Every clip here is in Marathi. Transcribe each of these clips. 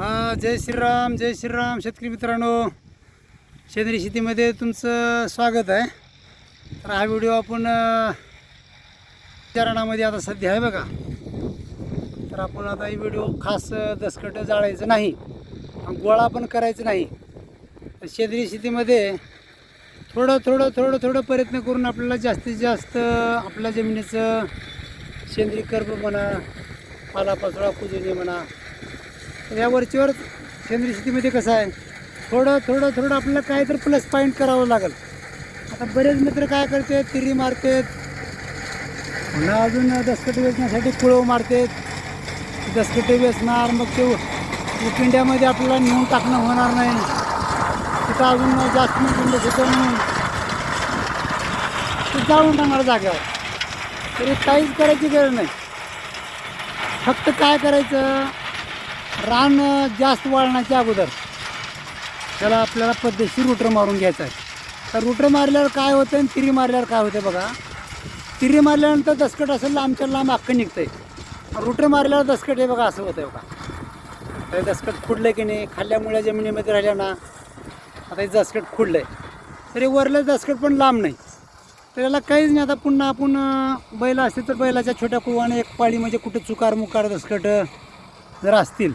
जय श्रीराम जय श्रीराम. शेतकरी मित्रांनो सेंद्रिय शेतीमध्ये तुमचं स्वागत आहे. तर हा व्हिडिओ आपण चरणामध्ये आता सध्या आहे बघा. तर आपण आता ही व्हिडिओ खास अ, दसकट जाळायचं नाही गोळा पण करायचं नाही. तर सेंद्रिय शेतीमध्ये थोडं थोडं थोडं थोडं प्रयत्न करून आपल्याला जास्तीत जास्त आपल्या जमिनीचं सेंद्रिय कर्ब म्हणा पालापाचोळा कुजणी म्हणा तर या वरचीवर सेंद्रिय शेतीमध्ये कसं आहे थोडं थोडं थोडं आपल्याला काय तर प्लस पॉईंट करावं लागेल. आता बरेच मित्र काय करते तिरी मारतात पुन्हा अजून दसकटे वेचण्यासाठी कुळव मारतात. दसकटे वेचणार मग ते पिंड्यामध्ये आपल्याला नेऊन टाकणं होणार नाही. तिथं अजून जास्त कुंड होतं म्हणून. ते जाळून टाकणार जाग्यावर तरी काहीच करायची गरज नाही. फक्त काय करायचं रान जास्त वाळण्याच्या अगोदर त्याला आपल्याला पद्धतशीर रुटर मारून घ्यायचं आहे. तर रुटर मारल्यावर काय होतं आणि तिरी मारल्यावर काय होतं बघा. तिरी मारल्यानंतर दसकट असेल लांबच्या लांब अख्खं निघतंय. रुटर मारल्यावर दसकट हे बघा असं होतंय बघा. आता दसकट खुडलं की नाही? खाल्ल्यामुळे जमिनीमध्ये राहिल्या ना? आता हे दसकट खुडलंय. तरी वरलं दसकट पण लांब नाही. तर याला काहीच नाही. आता पुन्हा आपण बैल असते तर बैलाच्या छोट्या कुवाने एक पाळी म्हणजे कुठं चुकार मुकार दसकट जर असतील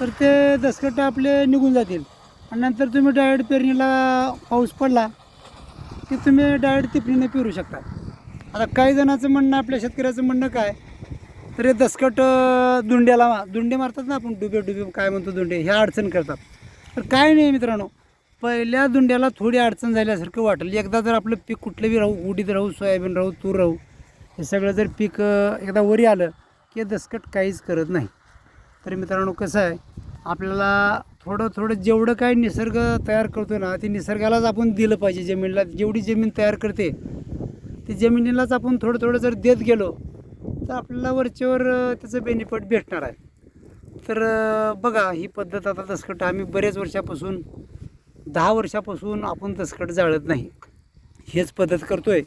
तर ते दसकट आपले निघून जातील. आणि नंतर तुम्ही डायरेक्ट पेरणीला पाऊस पडला की तुम्ही डायरेक्ट तिपणीने पेरू शकता. आता काही जणांचं म्हणणं आपल्या शेतकऱ्याचं म्हणणं काय? तर हे दसकट दुंड्याला मा- दुंडे मारतात ना आपण डुबे डुबे काय म्हणतो दुंडे ह्या अडचण करतात. तर काय नाही मित्रांनो पहिल्या दुंड्याला थोडी अडचण झाल्यासारखं वाटेल. एकदा जर आपलं पीक कुठलं बी राहू उडीद राहू सोयाबीन राहू तूर राहू हे सगळं जर पीक एकदा वरी आलं की दसकट काहीच करत नाही. तर मित्रांनो कसं आहे आपल्याला थोडं थोडं जेवढं काय निसर्ग तयार करतो ना ते निसर्गालाच आपण दिलं पाहिजे जमिनीला. जेवढी जमीन तयार करते ती जमिनीलाच आपण थोडं थोडं जर देत गेलो तर आपल्याला वरच्यावर त्याचं बेनिफिट भेटणार आहे. तर बघा ही पद्धत आता दसकट आम्ही बरेच वर्षापासून दहा वर्षापासून आपण दसकट जाळत नाही. हेच पद्धत करतो आहे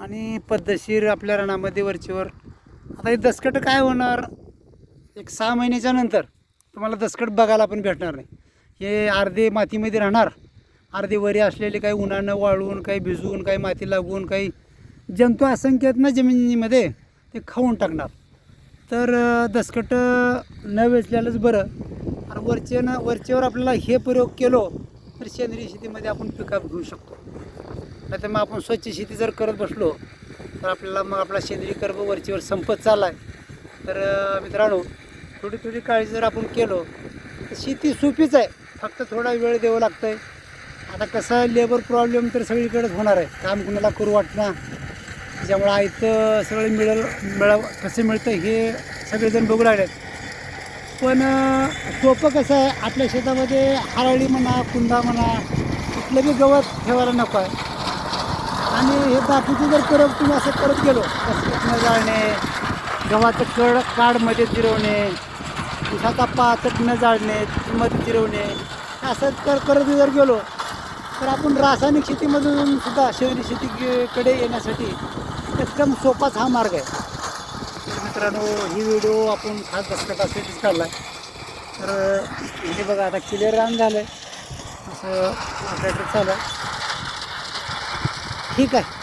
आणि पद्धतशीर आपल्या रानामध्ये वरचीवर आता हे दसकट काय होणार? एक सहा महिन्याच्या नंतर तुम्हाला दसकट बघायला पण भेटणार नाही. हे अर्धे मातीमध्ये राहणार. अर्धे वरी असलेले काही उन्हानं वाळून काही भिजवून काही माती लागून काही जंतू असंख्य आहेत ना जमिनीमध्ये ते खाऊन टाकणार. तर दसकट न वेचल्यालाच बरं. आणि वरचे ना वरच्यावर आपल्याला हे प्रयोग केलो तर सेंद्रिय शेतीमध्ये आपण पिकअप घेऊ शकतो. नाहीतर मग आपण स्वच्छ शेती जर करत बसलो तर आपल्याला मग आपला सेंद्रिय कर्ब वरचीवर संपत चालला आहे तर मित्रांनो थोडी थोडी काळजी जर आपण केलो तर शेती सोपीच आहे. फक्त थोडा वेळ द्यावं लागतं आहे आता कसं लेबर प्रॉब्लेम तर सगळीकडेच होणार आहे. काम कुणाला करू वाटणार त्याच्यामुळं आयतं सगळं मिळेल मिळावं कसं मिळतं हे सगळेजण बघू लागले पण सोपं कसं आहे आपल्या शेतामध्ये हरळी म्हणा कुंदा म्हणा कुठलं बी गवत ठेवायला नको आहे. आणि हे बाकीचे जर करत तुम्ही असं करत गेलो कसं जाळणे गव्हाचं कड काडमध्ये जिरवणे उसाचा पाचट न जाळणे मध्ये जिरवणे हे असं कर करत जर गेलो तर आपण रासायनिक शेतीमधून सुद्धा शहरी शेतीकडे येण्यासाठी एकदम सोपाच हा मार्ग आहे. तर मित्रांनो ही व्हिडिओ आपण खास दसकटासाठीच काढला आहे तर हे बघा आता क्लिअर रान झालं आहे असं ट्रॅक्टर चालू आहे. ठीक आहे.